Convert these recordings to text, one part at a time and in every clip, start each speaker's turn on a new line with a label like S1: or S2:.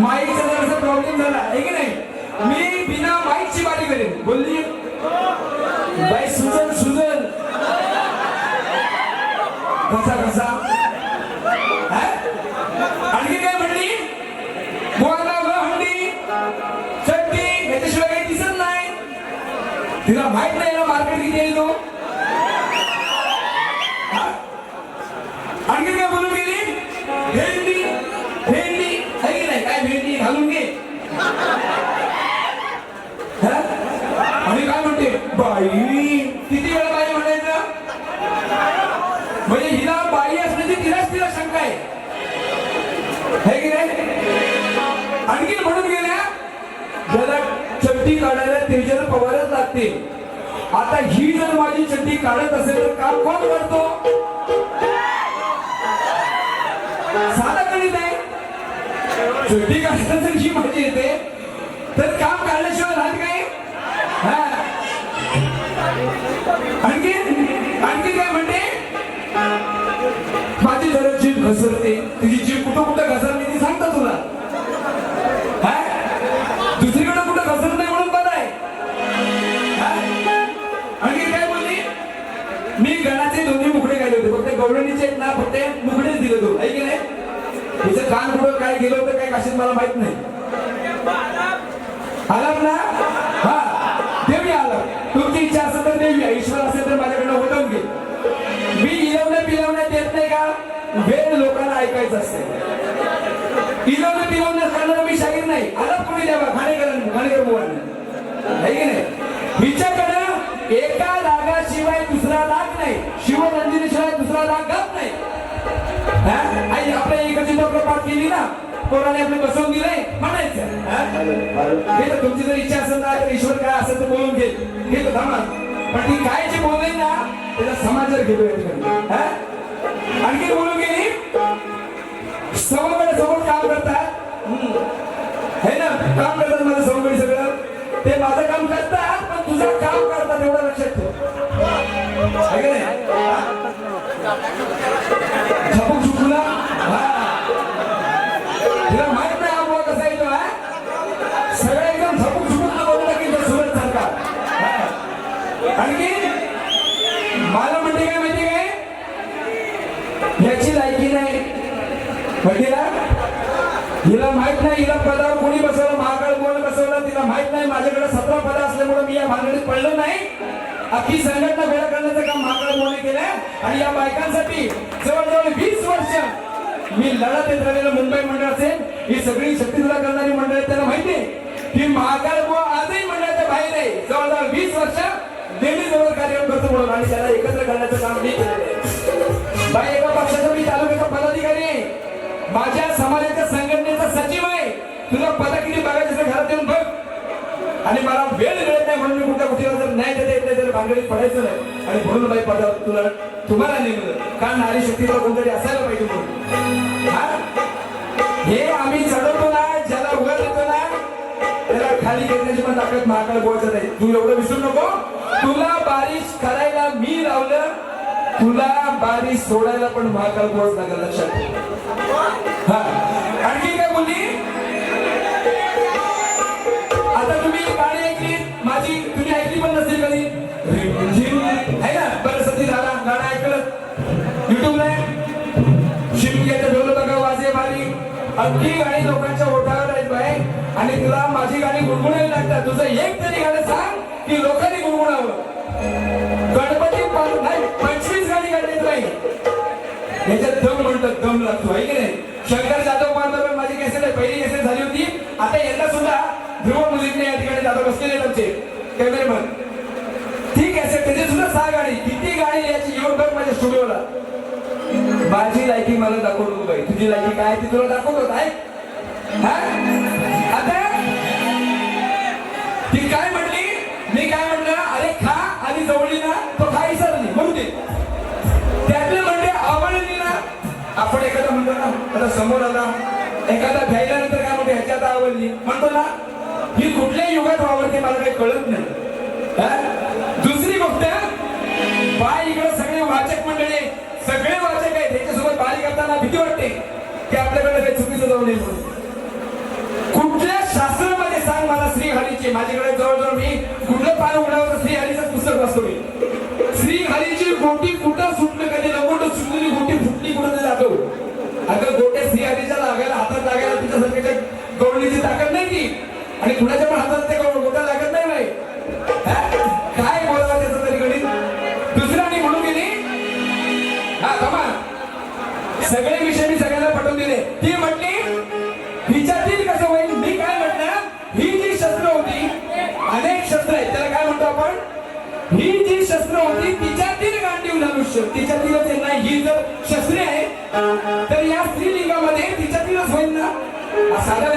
S1: माईकचा जरासा प्रॉब्लेम झाला. आहे की नाही? मी बिना माईकची बारी करेन. बोलली? बाई सुजन सुजन. कसा कसा? हा? आणखी काय म्हणली? बुवाला व हंडी. चट्टी याच्याशिवाय काही दिसत नाही. तिला माहीत नाही. बाई. किती वेळा बाई म्हणायचं? म्हणजे हिला बाई असण्याची तिलाच तिला शंका आहे. हे की नाही? आणखी म्हणून गेल्या ज्याला चट्टी काढायला त्याच्याला पवारच लागते आता ही जर माझी चड्डी काढत असेल तर काम कोण करतो? साधा गणित आहे. चड्डी काढत असेल ही माझी येते तर काम काढल्याशिवाय राहत काय आणखी आणखी काय म्हणते माझी जरा जीभ घसरते. तुझी जीभ कुठं कुठं घसरली ती सांगता तुला. दुसरीकडे कुठं घसरत नाही म्हणून बरं आहे. आणखी काय बोलली मी गणाचे दोन्ही मुकडे गायले होते. फक्त गवळणीचे ना फक्त मुकडेच दिले तो ऐक नाही? तिचं कान कुठं काय गेलं होतं काय काशीत मला माहीत नाही. आला ना हा. तुमची इच्छा असेल तर देवी ईश्वर असेल तर माझ्याकडे होतं घे. मी इलवणं पिलवण्यात येत नाही का? वेळ लोकांना ऐकायचं असते. इलवणं पिलवण्यात करणारा मी शाहीर नाही. आलात कोणी द्यावा खाणेकर खाणेकर बुवांना आहे की नाही? हिच्याकडं एका रागाशिवाय दुसरा राग नाही. शिवरंजनीशिवाय दुसरा राग गप नाही. हा? आई आपल्या इकडची लोक पाठ केली ना? कोणाने आपलं बसवून दिलंय म्हणायचं हे? तर तुमची जर इच्छा असेल ना तर ईश्वर काय असेल तर बोलून घे. हे तर थांबा. पण ती काय जे बोलले ना त्याचा समाचार घेतो आणखी बोलून गेली. समोर समोर काम करतात. हे है ना काम करतात माझं समोर सगळं. ते माझं काम करतात पण तुझं काम करतात एवढं लक्षात ठेव. आहे चुकला पदावर कोणी बसवलं महाकाळ कोण बसवलं तिला माहीत नाही. माझ्याकडे सतरा पद असल्यामुळे मी या भानगडीत पडलो नाही. अख्खी संघटना गोळा करण्याचं काम महाकाळ कोणी केलंय? आणि या बायकांसाठी जवळजवळ वीस वर्ष मी लढत येत राहिलेलं मुंबई मंडळ असेल ही सगळी शक्ती तुला करणारी मंडळ आहेत त्यांना माहिती आहे. की महाकाळ बुवा आजही मंडळाच्या बाहेर आहे. जवळजवळ वीस वर्ष दिल्ली जवळ कार्यक्रम करतो म्हणून आणि त्याला एकत्र करण्याचं काम मी केलेलं आहे. बाई एका पक्षाचा मी तालुक्याचा पदाधिकारी आहे. माझ्या समाजाच्या संघटनेचा सचिव आहे. तुला पद किती बघायचं असेल घरात येऊन बघ. आणि मला वेळ मिळत नाही म्हणून मी कुठल्या कुठे जर नाही देता येत नाही तर भांगडीत पडायचं नाही. आणि म्हणून बाई पदावर तुला तुम्हाला नेमलं कारण नारी शक्तीला कोणतरी असायला पाहिजे म्हणून. हे? आम्ही चढवतो ना ज्याला उगा देतो ना त्याला खाली घेण्याची पण ताकद महाकाळ गोवायचं नाही तू एवढं विसरू नको. तुला बारिश करायला मी लावलं तुला बारी सोडायला पण महाकाळ गोवाच लागेल लक्षात आणखी काय बोलली? युट्यूबला शिमग्याचं ढोल बघा वाजे भारी अगदी गाणी लोकांच्या ओठावर आहेत आणि तुला माझी गाणी गुणगुणावी लागतात. तुझं एक तरी गाणं सांग की लोकांनी गुणगुणावं. गणपती पा- नाही पंचवीस गाणी गाण्यात नाही याच्यात दम म्हणतात दम लागतो आहे की नाही? शंकर जाधव बांधव माझी कसे आहे पहिली केसेट झाली होती. आता यंदा सुद्धा ध्रुव मुलीने या ठिकाणी जाधव बसलेले आमचे. कॅमेरेमन ठीक आहे सर त्याची सुद्धा सहा गाणी. किती गाणी याची येऊन बघ माझ्या स्टुडिओला माझी लायकी मला दाखवू नको बाई तुझी लायकी काय ती तुला दाखवतो काय आता? ती काय म्हटली मी काय म्हटलं? अरे खा आणि जवळली ना तो खा विसरली म्हणू दे. त्यातले म्हणजे आवडली ना. आपण एखादा म्हणतो ना आता समोर आला एखादा घ्यायला नंतर काय म्हणतो ह्याच्यात आवडली म्हणतो ना ही कुठल्या युगात वावरते मला काही कळत नाही. दुसरी गोष्ट बाय इकडे सगळे वाचक मंडळी सगळे वाचक आहेत. करताना भीती वाटते की आपल्याकडे काही चुकीचं जाऊ नये म्हणून. कुठल्या शास्त्रामध्ये सांग मला श्रीहरीचे? माझ्याकडे जवळजवळ मी कुठलं पान उघडावर श्रीहरीचं पुस्तक वाचतो मी. श्रीहरीची गोटी कुठं सुटलं कधी? लवकर सुटलेली गोटी फुटली कुठं जातो अगं गोट्या श्रीहरीच्या लागायला हातात लागायला तिच्यासारख्याच्या गवळणीची ताकद नाही की आणि कुणाच्या पण हातात ते गोट्या लागेल सगळे विषय मी सगळ्यांना पटवून दिले. ती म्हटली हिच्यातील कसं होईल? मी काय म्हटलं ही जी शस्त्र होती अनेक शस्त्र आहेत. त्याला काय म्हणतो आपण? ही जी शस्त्र होती तिच्यातील गांडीव धनुष्य तिच्यातीलच आहे ना? ही जर शस्त्रे आहे तर या स्त्रीलिंगामध्ये तिच्यातीलच होईल ना? हा साधा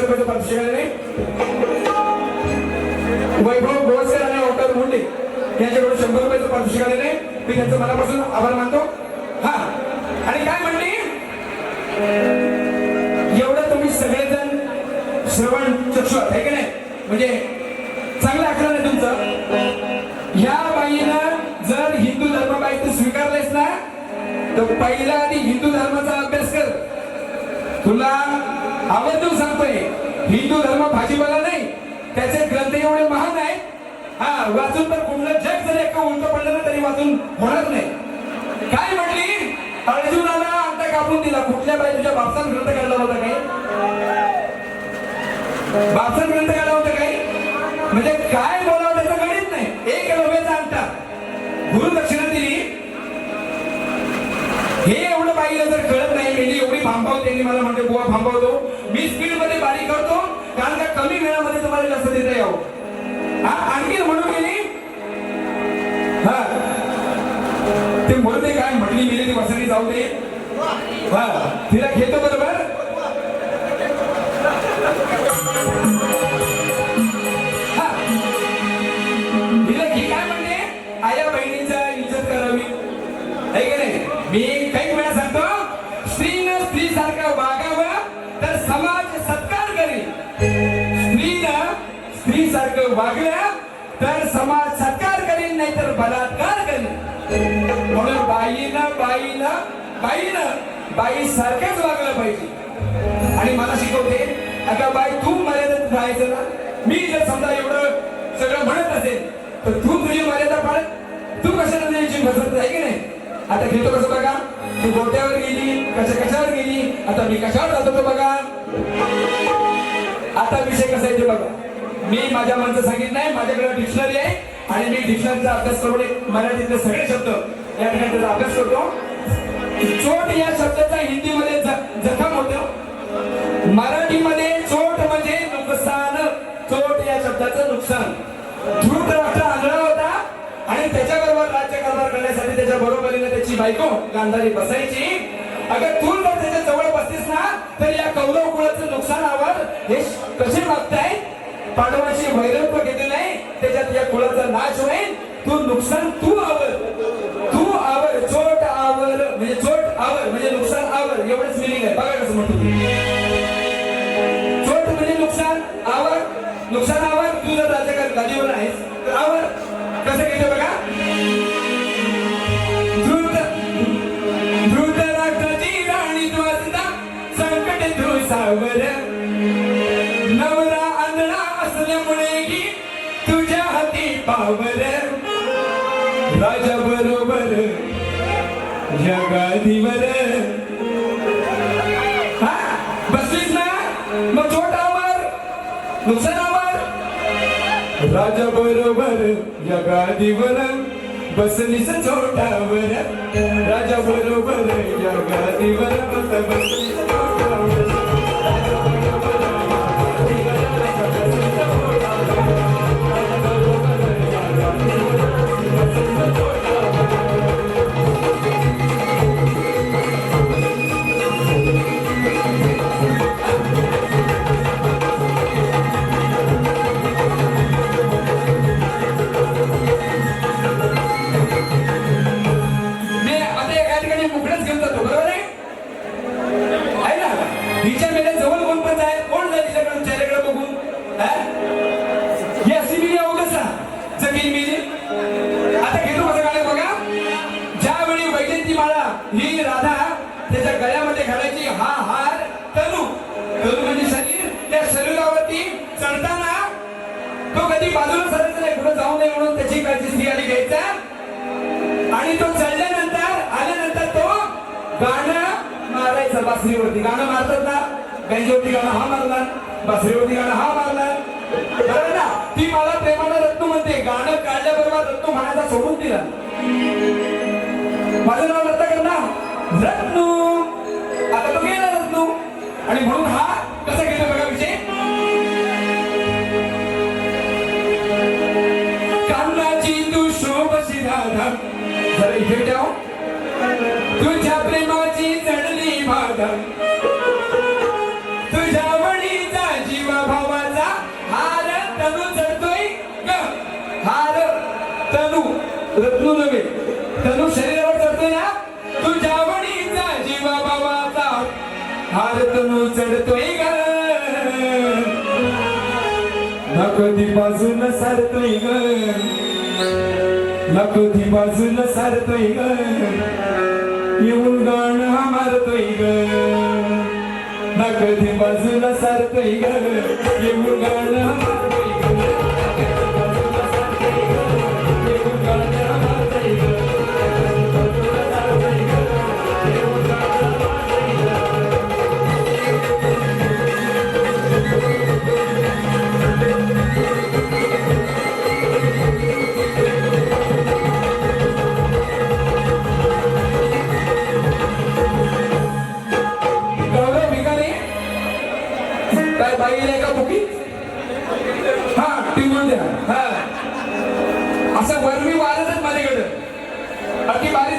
S1: यांच्याकडून पाचशे वैभव गोवसकर आणि ओंकार मुंडे यांच्याकडून शंभर रुपयाचं पाचशे आलेले मी त्यांचं मनापासून आभार मानतो. हा. आणि काय म्हणली? एवढं तुम्ही सगळेजण श्रवण चक्षु आहे की नाही? म्हणजे चांगलं आकलन आहे तुमचं. या बाईनं जर हिंदू धर्म बाई स्वीकारलेस ना तर पहिला आधी हिंदू धर्म अभ्यास कर तुला आवर्जून सांगतोय हिंदू धर्म भाजीपाला नाही. त्याचे ग्रंथ एवढे महान आहे हा वाचून तर कुठलं जग जर एका उंट पडलं ना तरी वाचून होणार नाही. काय म्हटली? अर्जुनाला अंत कापून दिला. कुठल्या बाई तुझ्या बापसान ग्रंथ काढला होता काही बापसान ग्रंथ काढला होता काही म्हणजे काय बोलावं त्याचं गणित नाही. एक लोभेचा गुरु दक्षिणा दिली. हे एवढं पाहिलं तर कळत नाही मेली एवढी थांबवते त्यांनी मला म्हणते बुवा थांबवतो मी स्पीडमध्ये बारीक करतो. कारण का कमी वेळामध्ये तुम्हाला जास्त देता यावं हा आणखी म्हणून गेली? हा. ते म्हणते काय म्हटली गेली ती वसंती जाऊ दे. हा तिला घेतो बरोबर? तिला घे काय म्हणते आया बहिणीचा इज्जत करावी. है की नाही? मी स्त्री तर समाज सत्कार करेल नाही तर बलात्कार करेल म्हणून बाईनं बाईनं बाईनं बाई सारखंच वागलं पाहिजे. आणि मला शिकवते आता बाई तू मर्यादेत राहायचं ना? मी जर समजा एवढं सगळं म्हणत असेल तर तू तुझी मर्यादा पाळ तू कशाला द्यायची फसवत आहे की नाही? आता घेतो कसं बघा? तू गोट्यावर गेली कशा कशावर गेली? आता मी कशावर जातो तो बघा? आता विषय कसा येतो बघा. मी माझ्या मनचं सांगितलं नाही माझ्याकडे डिक्शनरी आहे आणि मी डिक्शनरीचा अभ्यास करून एक मराठीतले सगळे शब्द या ठिकाणी त्याचा अभ्यास करतो. चोट या शब्दाचा हिंदीमध्ये मध्ये जखम होतो. मराठीमध्ये चोट म्हणजे नुकसान. चोट या शब्दाचं नुकसान. धृत राष्ट्र आंधळा होता आणि त्याच्याबरोबर राज्यकारभार करण्यासाठी त्याच्या बरोबरीने त्याची बायको गांधारी बसायची. अगर तू जर त्याच्याजवळ बसतीस ना तर या कौरव कुळाचं नुकसान आवर हे कसे मागताय? पांडवांशी वैरत्व घेतलेलं नाही त्याच्यात या कुळाचा नाश होईल. तू नुकसान तू आवर. तू आवर चोट आवर. म्हणजे चोट आवर म्हणजे नुकसान आवर. एवढंच मिनिंग आहे. बघा कसं म्हणतो चोट म्हणजे नुकसान आवर. नुकसान आवर. तू जर राजकारण गादीवर आहेस तर आवर. कसं घेतो बघा? धृत धृत राष्ट्राची राणी तू संकट आंधळा की तुझ्या हाती पावर. राजा बरोबर जगाधीवर. हा? बसलीस ना? मग छोटावर नुकसानावर राजा बरोबर जगाधीवर. बसलीस छोटावर राजा बरोबर जगाधीवर. बस बसलीस छोटावर आणि म्हणून हा कसा गेला बघा विषय? कान्हाची तू शोभशी राधा जरा इथे ठेव. तुझ्या प्रेमाची चढली बाधा. तुझ्या वडीचा जीवा भावाचा हार तनू चढतोय ग. हार तनू रत्नू नव्हे. हार चढतोय ग ना बाजून सारतोय ग. ना बाजून सारतोय ग. येऊन गाण हा मारतोय ग. ना बाजून सारतोय ग. येऊन गाण हा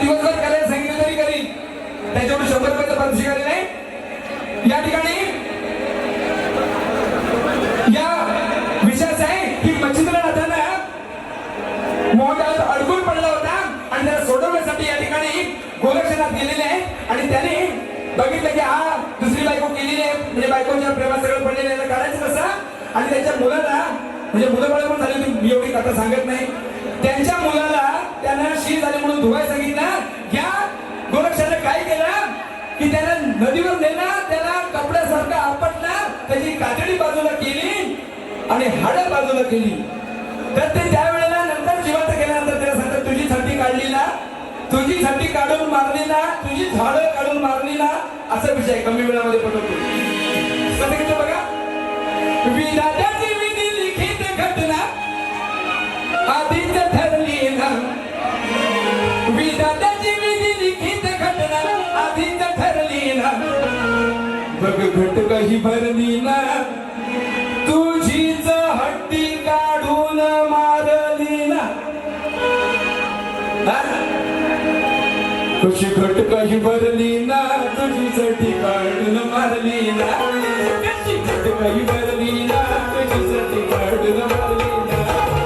S1: दिवसभर करायला सांगितलं तरी करीन. त्याच्यावर शंभर रुपयाचा पण स्वीकारले नाही. या ठिकाणी या विषयाचं आहे की मच्छिंद्रनाथांना मोहदात अडकून पडला होता आणि त्याला सोडवण्यासाठी या ठिकाणी गोरक्षनाथ गेलेले आहे आणि त्याने बघितलं की हा दुसरी बायको केलेली आहे. म्हणजे बायकोच्या प्रेमात सगळं पडलेलं आहे करायचं कसं? आणि त्याच्या मुलाला म्हणजे मुलं पण झाली होती, मी एवढी कथा सांगत नाही. त्यांच्या मुलाला म्हणून धुवाय सांगितला या गोरक्षाने काय केलं? की त्याला नदीवर नेला त्याला कपड्यासारखा आपटला त्याची कातडी बाजूला केली आणि हाड बाजूला केली. तर ते त्यावेळेला नंतर जिवंत केल्यानंतर त्याला सांगतात तुझी थंडी काढली ना तुझी थंडी काढून मारली ना तुझी झाडं काढून मारली ना असा विषय कमी वेळामध्ये पटवतो. कसं घेतो बघा? विधात्याची विधी लिखित घटना. आधीच दादाची विधी लिखित घटना आधीच ठरली ना. बघ घट काही भरली ना. तुझीच हट्टी काढून मारली ना. हा? कशी घट काही भरली ना तुझीच साठी काढून मारली ना. कशी घट काही भरली ना तुझीच साठी काढून मारली ना.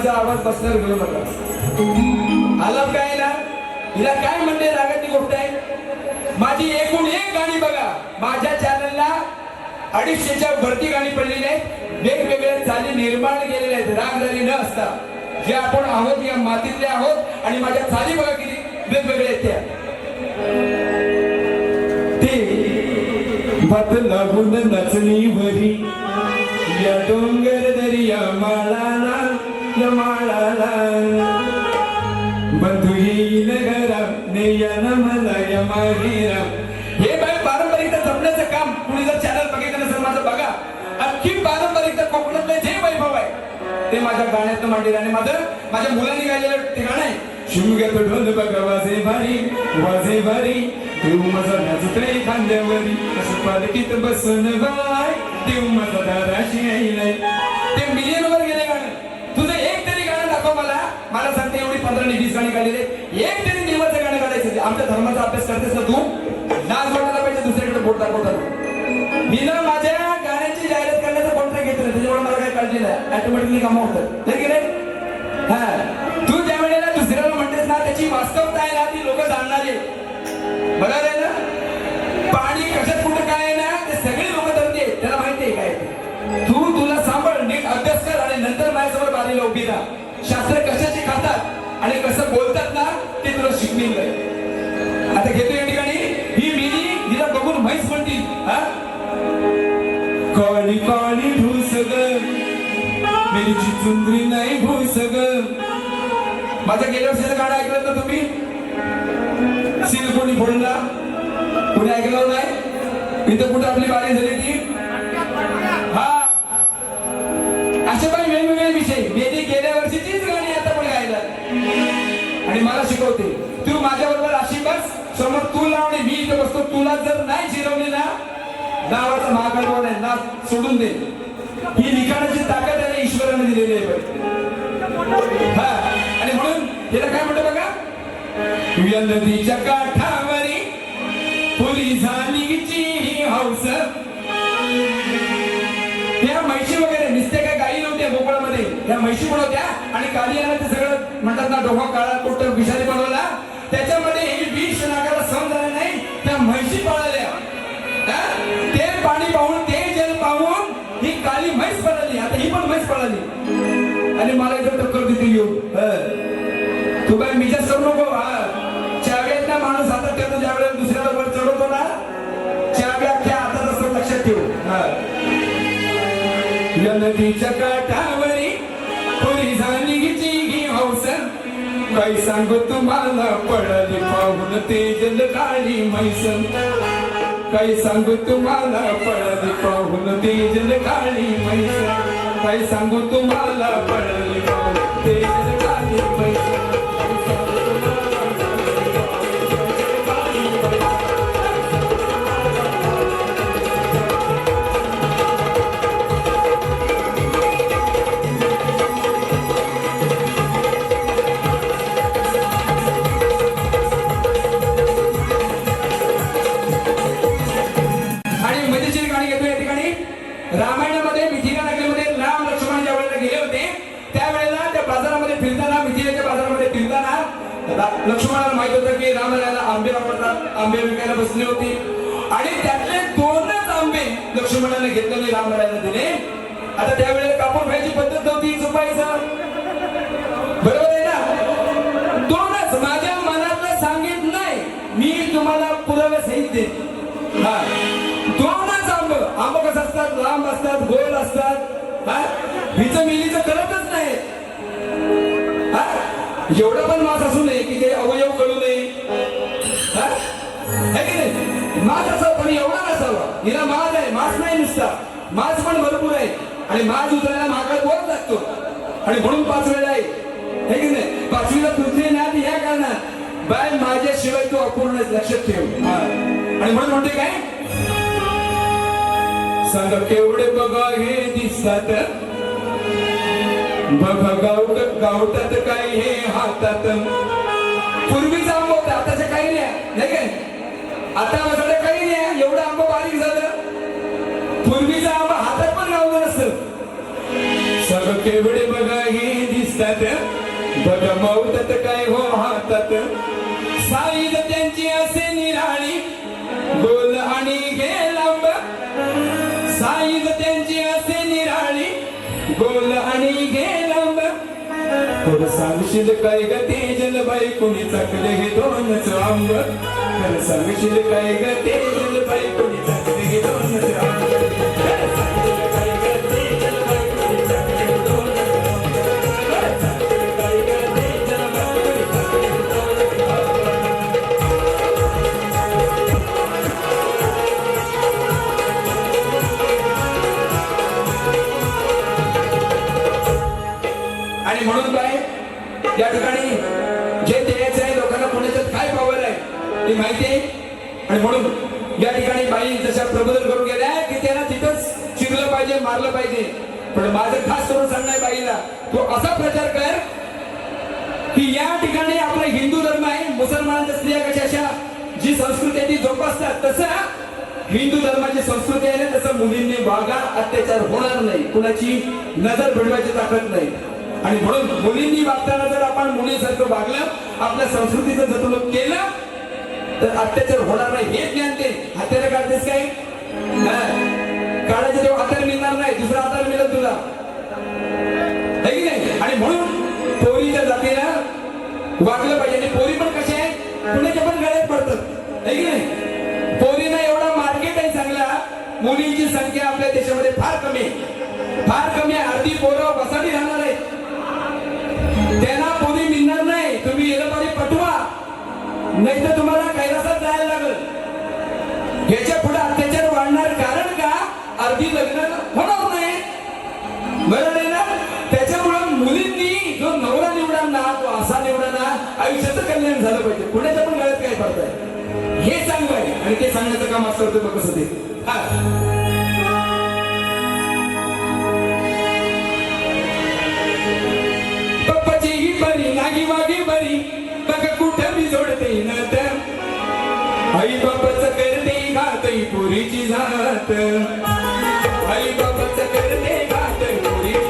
S1: माझा आवाज बसणार गेलो बघा. आलाप काय ना? हिला काय म्हणते रागाची गोष्ट आहे? माझी एकूण एक गाणी बघा. माझ्या चॅनलला अडीचशेच्या भरती गाणी पडलेली आहेत. वेगवेगळ्या चाली निर्माण केलेल्या आहेत. राग झाली न असता. जे आपण आहोत या मातीतले आहोत आणि माझ्या चाली बघा किती वेगवेगळ्या आहेत त्या. ते पत लागून नचणीवरी या डोंगर दर्या माळाला या माळाला बंधू घरा नेयन मला या हे बाय पारंपरिक जपण्याचं काम कुणी जर चॅनल बघितलं नसेल माझं बघा आणखी पारंपरिक कोकणातलं जे वैभव आहे ते माझ्या गाण्यात मांडलेलं आणि माझं माझ्या मुलांनी गायलेलं ते गाणं आहे शिमग्यात ढोल बघा वाजे भारी वाजे भारी देव माझा नाचतय खांद्यावरी कसं पालखीत बसून बाय देव माझा दाराशी आईलाय ते मिलियन वर गेले सांगते पंधरा आणि वीस गाणी काढलेले. एक तरी देवाचं गाणं काढायचं. आमच्या धर्माचा अभ्यास करतेस ना तू? लाज वाटायला पाहिजे दुसरीकडे बोट दाखवतात मी ना माझ्या गाण्याची जाहिरात करण्याचा कॉन्ट्रॅक्ट घेतलं त्याच्यामुळे मला काही काळजी नाही. ऑटोमॅटिकली काम होतं. ते गेले हा. तू ज्या वेळेला दुसऱ्याला म्हणतेस ना त्याची वास्तवता आहे ना ती लोक जाणणारी बरोबर आहे ना? पाणी कशात कुठं काय आहे ना ते सगळे लोक धरते त्याला माहिती आहे काय तू तुला सांभाळ नीट अभ्यास कर आणि नंतर माझ्यासमोर बारीला उभी राहा. शास्त्र कशाचे खातात? आणि कसं बोलतात ना ते तुला शिकलेलं आता घेतो या ठिकाणी. ही मिनी हिला बघून म्हैस म्हणतील हा? काळी काळी ढूस ग मेरीची चुंदरी नाही भूसग माझा गेल्या वर्षीचं गाणं ऐकलं तर तुम्ही? सील कोणी फोडला कोणी ऐकलं नाही? इथं कुठं आपली बारी झाली ती? शिकवते. तू माझ्या बरोबर अशी बस. समोर तू लावणे मी इथे बसतो. तुला जर नाही शिरवली ना नावाचा महाकाल आहे? ना सोडून दे. ही लिखाणाची ताकद आहे ईश्वराने दिलेली आहे हा. आणि म्हणून हिला काय म्हणतो बघा? नदीच्या काठावरी फुली झाली हौस. म्हैशी बनवत्या आणि कालियाला ते सगळं म्हणतात ना डोका काळा कुठ विषारी बनवला त्याच्यामध्ये हे विष नागाला सहन झाला नाही त्या म्हैशी पळाल्या. ते पाणी पाहून ते जल पाहून ही काली म्हैस पळाली. आता ही पण म्हैस पळाली. आणि मला इथं टक्कर देते येऊ. तू काय मिजाच सर नको हा. चाव्यात ना माणूस आता ठेवतो ज्या वेळेला दुसऱ्याला वर चढवतो ना चाव्या त्या आता तसं लक्षात ठेवू. हा. नदीच्या काही सांगू तुम्हाला पडली पाहून ते काळी मैसन काही सांगू तुम्हाला पडली पाहून ते काळी मैसन काही सांगू तुम्हाला पडली पाहून ते काळी म्हैस लक्ष्मणाने घेतलेले रामरायाला दिले आता त्यावेळेला कापूर खायची पद्धत नव्हती झोपायचं बरोबर आहे ना? दोनच माझ्या मनातलं सांगित नाही. मी तुम्हाला पुरावे सहित देईन. हा. दोनच आंब. आंब कसं असतात? लांब असतात गोल असतात. हा? हिचं मिलीचं करतच नाही एवढा पण मास असू नये की ते अवयव कळू नये. मास असावा पण एवढा नसावा. हिला मास आहे मास नाही नुसता. मास पण भरपूर आहे. आणि मास उतरायला महाकाळ बोलत लागतो आणि म्हणून पाच वेळा आहे. हे की नाही? पाचवीला पृथ्वी ना ती ह्या कारणात. बाय माझ्याशिवाय तू अपूर्ण लक्षात ठेव. आणि म्हणून म्हणते काय? सांग केवढे बघा हे दिसतात. बघा गाव गावतात काय हे हातात. पूर्वीचा आंबा होता आताच्या काही नाही. काय आता माझ्याकडे काही नाही. एवढं आंबा बारीक झालं. पूर्वीचा आंबा हातात पण लावलं नसतं. सगळं केवढे बघा हे दिसतात. बघा मावतात काय हो हातात. साईज त्यांची असे निराळी गोल आणि घे लांब. साईज त्यांची असे निराळी गोल आणि घे लांब. थोडं सांगशील काय ग तेजल बाई कोणी चाकले हे दोनच आंब. खरं सांगशील काय ग तेजल बाई कोणी चाकले हे आणि खास करून सांगणार बाईला तू असा प्रचार कर की या ठिकाणी आपला हिंदू धर्म आहे मुसलमानांच्या स्त्रिया कशा अशा जी संस्कृती आहे ती जोपासतात तसं हिंदू धर्माची संस्कृती आहे तसं मुलींनी वागा अत्याचार होणार नाही कुणाची नजर भिडवायची ताकद नाही. आणि म्हणून मुलींनी वागताना जर आपण मुलीसारखं वागलं आपल्या संस्कृतीचं जतवणूक केलं तर अत्याचार होणार नाही हे ज्ञान ते हात्याला काढतेस काय? काढायचं तेव्हा हाताला मिळणार नाही दुसरा हाताला मिळेल तुला. है की नाही. आणि म्हणून पोरीच्या जातीला वागलं पाहिजे. आणि पोरी पण कशा आहेत पुण्याच्या पण गळ्यात पडतात. है की नाही? पोरीना एवढा मार्केट आहे चांगला मुलींची संख्या आपल्या देशामध्ये फार कमी आहे. फार कमी आहे. अर्धी पोरं वसाटी राहणार आहे त्यांना पोरी मिळणार नाही. तुम्ही येलं पाहिजे पटवा. नाही तर तुम्हाला कैलासात जायला लागल. याच्यापुढे अत्याचार वाढणार कारण का? अर्धी लग्न होणार बरोबर आहे ना? त्याच्यामुळं मुलींनी जो नवरा निवडा ना तो असा निवडा ना आयुष्याचं कल्याण झालं पाहिजे. कुणाच्या पण गळ्यात काय पडतंय? हे चांगलं आहे. आणि ते सांगण्याचं काम असं होतं बघ कसं ते. हा. पप्पाची ही बरी नागी वागी बरी. बघ कुठं मी जोडते न आई बापाचं करते घातई पुरीची झात आई बाबाचं करते घात पुरीची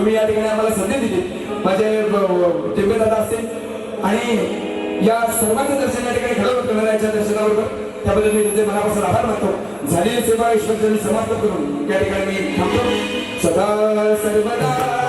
S1: तुम्ही या ठिकाणी आम्हाला संधी दिली. माझे टिंबे दादा असतील आणि या सर्वांचं दर्शन या ठिकाणी घडवत करणाऱ्यांच्या दर्शनाबरोबर त्याबद्दल मी त्यांचे मनापासून आभार मानतो. झालेली सेवा ईश्वरचरणी समाप्त करून त्या ठिकाणी मी थांबतो. सदा सर्वदा